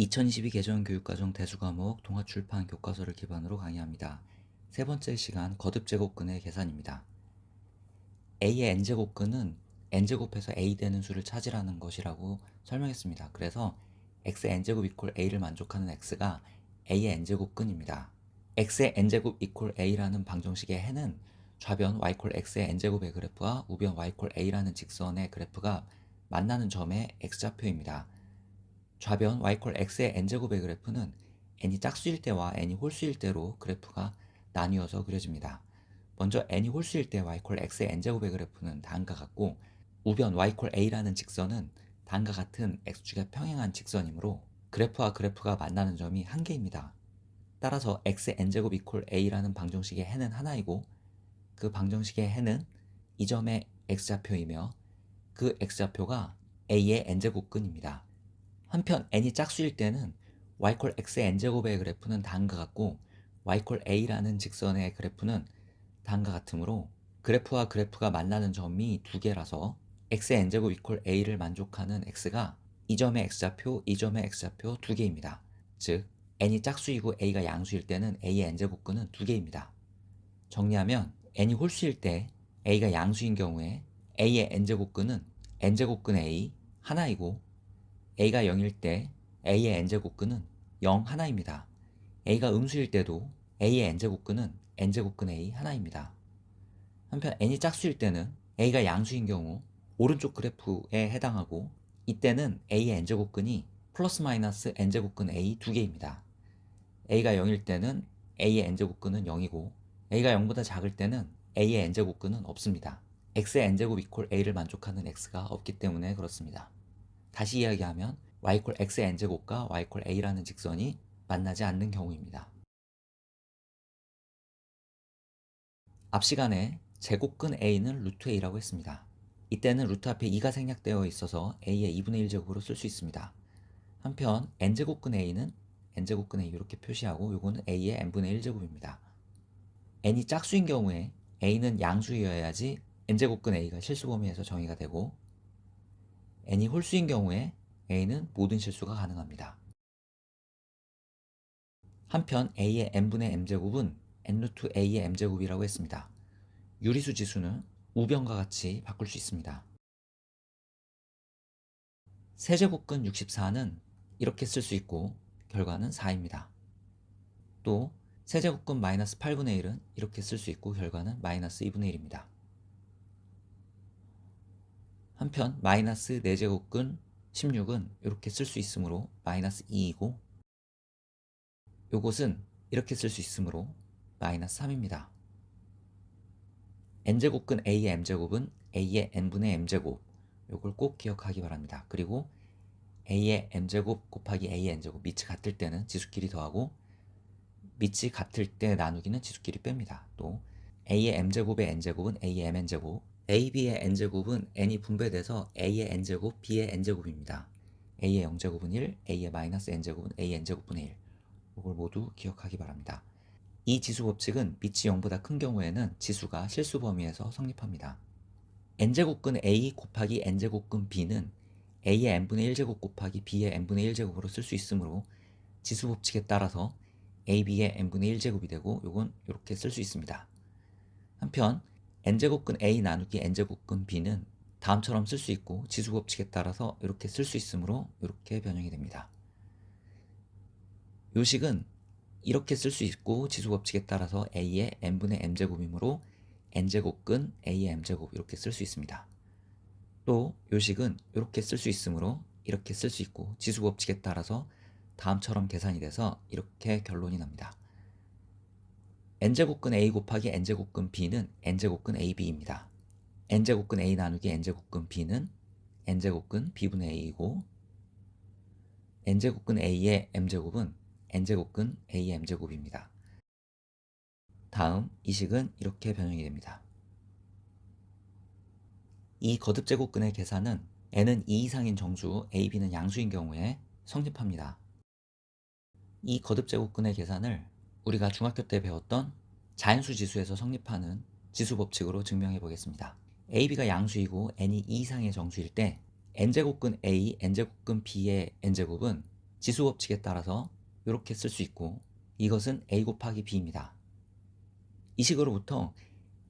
2022 개정 교육과정 대수과목 동아출판 교과서를 기반으로 강의합니다. 세 번째 시간 거듭제곱근의 계산입니다. a의 n제곱근은 n제곱에서 a 되는 수를 찾으라는 것이라고 설명했습니다. 그래서 x의 n제곱 이퀄 a를 만족하는 x가 a의 n제곱근입니다. x의 n제곱 이퀄 a라는 방정식의 해는 좌변 y 콜 x의 n제곱의 그래프와 우변 y 콜 a라는 직선의 그래프가 만나는 점의 x좌표입니다. 좌변 y 콜 x의 n제곱의 그래프는 n이 짝수일 때와 n이 홀수일 때로 그래프가 나뉘어서 그려집니다. 먼저 n이 홀수일 때 y 콜 x의 n제곱의 그래프는 다음과 같고 우변 y 콜 a라는 직선은 다음과 같은 x축의 평행한 직선이므로 그래프와 그래프가 만나는 점이 한 개입니다. 따라서 x의 n제곱 이퀄 a라는 방정식의 해는 하나이고 그 방정식의 해는 이 점의 x좌표이며 그 x좌표가 a의 n제곱근입니다. 한편 n이 짝수일 때는 y 콜 x의 n제곱의 그래프는 다음과 같고 y 콜 a라는 직선의 그래프는 다음과 같으므로 그래프와 그래프가 만나는 점이 두 개라서 x의 n제곱 이퀄 a를 만족하는 x가 이 점의 x좌표, 이 점의 x좌표 두 개입니다. 즉 n이 짝수이고 a가 양수일 때는 a의 n제곱근은 두 개입니다. 정리하면 n이 홀수일 때 a가 양수인 경우에 a의 n제곱근은 n제곱근 a 하나이고 a가 0일 때 a의 n제곱근은 0 하나입니다. a가 음수일 때도 a의 n제곱근은 n제곱근 a 하나입니다. 한편 n이 짝수일 때는 a가 양수인 경우 오른쪽 그래프에 해당하고 이때는 a의 n제곱근이 플러스 마이너스 n제곱근 a 두 개입니다. a가 0일 때는 a의 n제곱근은 0이고 a가 0보다 작을 때는 a의 n제곱근은 없습니다. x의 n제곱 이퀄 a를 만족하는 x가 없기 때문에 그렇습니다. 다시 이야기하면 y 콜 x의 n제곱과 y 콜 a라는 직선이 만나지 않는 경우입니다. 앞 시간에 제곱근 a는 루트 a라고 했습니다. 이때는 루트 앞에 2가 생략되어 있어서 a의 2분의 1제곱으로 쓸 수 있습니다. 한편 n제곱근 a는 n제곱근 a 이렇게 표시하고 요거는 a의 n분의 1제곱입니다. n이 짝수인 경우에 a는 양수여야지 n제곱근 a가 실수 범위에서 정의가 되고 n이 홀수인 경우에 a는 모든 실수가 가능합니다. 한편 a의 n분의 m제곱은 n루트 a의 m제곱이라고 했습니다. 유리수 지수는 우변과 같이 바꿀 수 있습니다. 세제곱근 64는 이렇게 쓸 수 있고 결과는 4입니다. 또 세제곱근 마이너스 8분의 1은 이렇게 쓸 수 있고 결과는 마이너스 2분의 1입니다. 한편 마이너스 4제곱근 16은 이렇게 쓸 수 있으므로 마이너스 2이고 요것은 이렇게 쓸 수 있으므로 마이너스 3입니다. n제곱근 a의 m제곱은 a의 n분의 m제곱 요걸 꼭 기억하기 바랍니다. 그리고 a의 m제곱 곱하기 a의 n제곱 밑이 같을 때는 지수끼리 더하고 밑이 같을 때 나누기는 지수끼리 뺍니다. 또 a의 m제곱의 n제곱은 a의 mn제곱 ab의 n제곱은 n이 분배돼서 a의 n제곱, b의 n제곱입니다. a의 0제곱은 1, a의 마이너스 n제곱은 a n제곱분의 1. 이걸 모두 기억하기 바랍니다. 이 지수 법칙은 밑이 0보다 큰 경우에는 지수가 실수 범위에서 성립합니다. n제곱근 a 곱하기 n제곱근 b는 a의 n분의 1제곱 곱하기 b의 n분의 1제곱으로 쓸 수 있으므로 지수 법칙에 따라서 ab의 n분의 1제곱이 되고 요건 이렇게 쓸 수 있습니다. 한편 n제곱근 a 나누기 n제곱근 b는 다음처럼 쓸 수 있고 지수 법칙에 따라서 이렇게 쓸 수 있으므로 이렇게 변형이 됩니다. 요식은 이렇게 쓸 수 있고 지수 법칙에 따라서 a의 n분의 m제곱이므로 n제곱근 a의 m제곱 이렇게 쓸 수 있습니다. 또 요식은 이렇게 쓸 수 있으므로 이렇게 쓸 수 있고 지수 법칙에 따라서 다음처럼 계산이 돼서 이렇게 결론이 납니다. N제곱근 a 곱하기 n제곱근 b는 n제곱근 ab입니다. n제곱근 a 나누기 n제곱근 b는 n제곱근 b분의 a이고 n제곱근 a의 m제곱은 n제곱근 a의 m제곱입니다. 다음 이 식은 이렇게 변형이 됩니다. 이 거듭제곱근의 계산은 n은 2 이상인 정수 a, b는 양수인 경우에 성립합니다. 이 거듭제곱근의 계산을 우리가 중학교 때 배웠던 자연수 지수에서 성립하는 지수 법칙으로 증명해 보겠습니다. AB가 양수이고 n이 2 이상의 정수일 때 n제곱근 A, n제곱근 B의 n제곱은 지수 법칙에 따라서 이렇게 쓸 수 있고 이것은 a 곱하기 b입니다. 이 식으로부터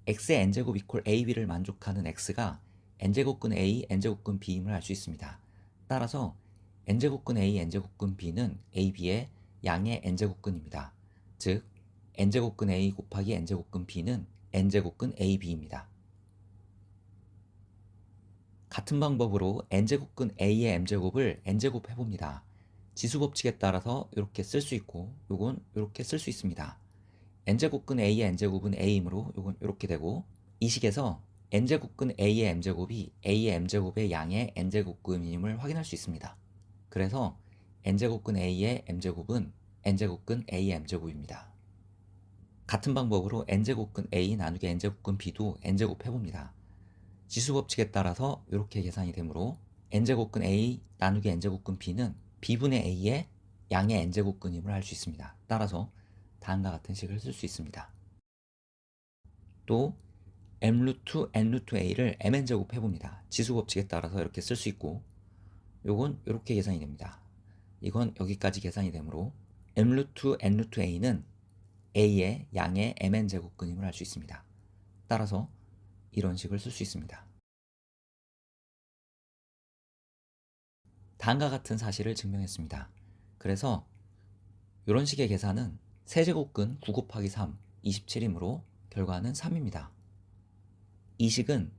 x의 n제곱 이퀄 ab를 만족하는 x가 n제곱근 a, n제곱근 b임을 알 수 있습니다. 따라서 n제곱근 a, n제곱근 b는 ab의 양의 n제곱근입니다. 즉 n제곱근 a 곱하기 n제곱근 b는 n제곱근 ab입니다. 같은 방법으로 n제곱근 a의 m제곱을 n제곱 해봅니다. 지수 법칙에 따라서 이렇게 쓸 수 있고 요건 이렇게 쓸 수 있습니다. n제곱근 a의 n제곱은 a이므로 요건 이렇게 되고 이 식에서 n제곱근 a의 m제곱이 a의 m제곱의 양의 n제곱근임을 확인할 수 있습니다. 그래서 n제곱근 a의 m제곱은 n제곱근 a의 m제곱입니다. 같은 방법으로 n제곱근 a 나누기 n제곱근 b도 n제곱 해봅니다. 지수 법칙에 따라서 이렇게 계산이 되므로 n제곱근 a 나누기 n제곱근 b는 b분의 a의 양의 n제곱근임을 알 수 있습니다. 따라서 다음과 같은 식을 쓸 수 있습니다. 또 m 루트 n 루트 a를 mn제곱 해봅니다. 지수 법칙에 따라서 이렇게 쓸 수 있고 요건 이렇게 계산이 됩니다. 이건 여기까지 계산이 되므로 m 루트 n 루트 a는 a의 양의 mn제곱근임을 알 수 있습니다. 따라서 이런 식을 쓸 수 있습니다. 다음과 같은 사실을 증명했습니다. 그래서 이런 식의 계산은 세제곱근 9 곱하기 3, 27이므로 결과는 3입니다. 이 식은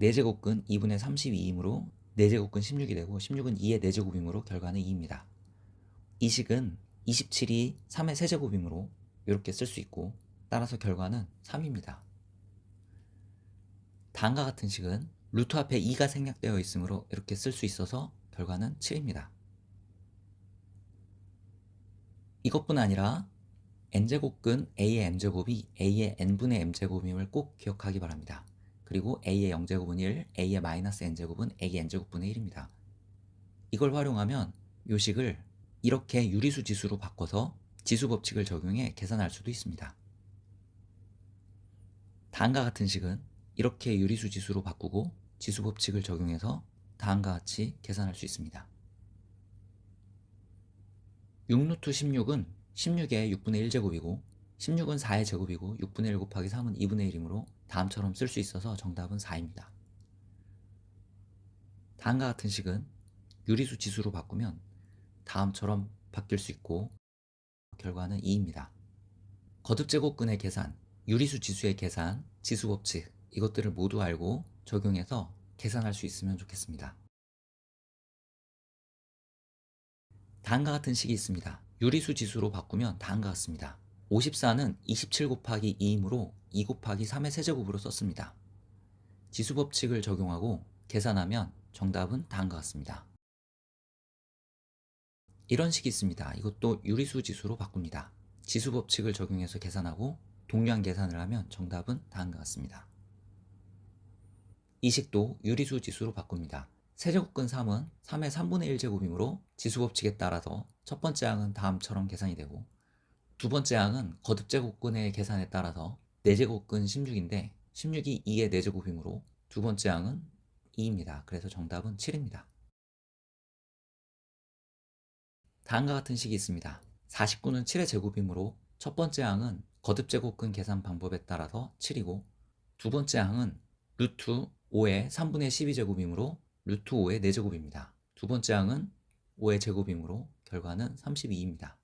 4제곱근 2분의 32이므로 4제곱근 16이 되고 16은 2의 4제곱이므로 결과는 2입니다. 이 식은 27이 3의 세제곱이므로 이렇게 쓸 수 있고 따라서 결과는 3입니다. 다음과 같은 식은 루트 앞에 2가 생략되어 있으므로 이렇게 쓸 수 있어서 결과는 7입니다. 이것뿐 아니라 n제곱근 a의 m제곱이 a의 n분의 m제곱임을 꼭 기억하기 바랍니다. 그리고 a의 0제곱은 1, a의 마이너스 n제곱은 a의 n제곱분의 1입니다. 이걸 활용하면 요 식을 이렇게 유리수 지수로 바꿔서 지수 법칙을 적용해 계산할 수도 있습니다. 다음과 같은 식은 이렇게 유리수 지수로 바꾸고 지수 법칙을 적용해서 다음과 같이 계산할 수 있습니다. 6루트 16은 16의 6분의 1제곱이고 16은 4의 제곱이고 6분의 1 곱하기 3은 2분의 1이므로 다음처럼 쓸 수 있어서 정답은 4입니다. 다음과 같은 식은 유리수 지수로 바꾸면 다음처럼 바뀔 수 있고 결과는 2입니다. 거듭 제곱근의 계산, 유리수 지수의 계산, 지수 법칙 이것들을 모두 알고 적용해서 계산할 수 있으면 좋겠습니다. 다음과 같은 식이 있습니다. 유리수 지수로 바꾸면 다음과 같습니다. 54는 27 곱하기 2이므로 2 곱하기 3의 세제곱으로 썼습니다. 지수 법칙을 적용하고 계산하면 정답은 다음과 같습니다. 이런 식이 있습니다. 이것도 유리수 지수로 바꿉니다. 지수 법칙을 적용해서 계산하고 동량 계산을 하면 정답은 다음과 같습니다. 이 식도 유리수 지수로 바꿉니다. 세제곱근 3은 3의 3분의 1제곱이므로 지수 법칙에 따라서 첫 번째 항은 다음처럼 계산이 되고 두 번째 항은 거듭제곱근의 계산에 따라서 4제곱근 16인데 16이 2의 4제곱이므로 두 번째 항은 2입니다. 그래서 정답은 7입니다. 다음과 같은 식이 있습니다. 49는 7의 제곱이므로 첫 번째 항은 거듭 제곱근 계산 방법에 따라서 7이고 두 번째 항은 루트 5의 3분의 12제곱이므로 루트 5의 4제곱입니다. 두 번째 항은 5의 제곱이므로 결과는 32입니다.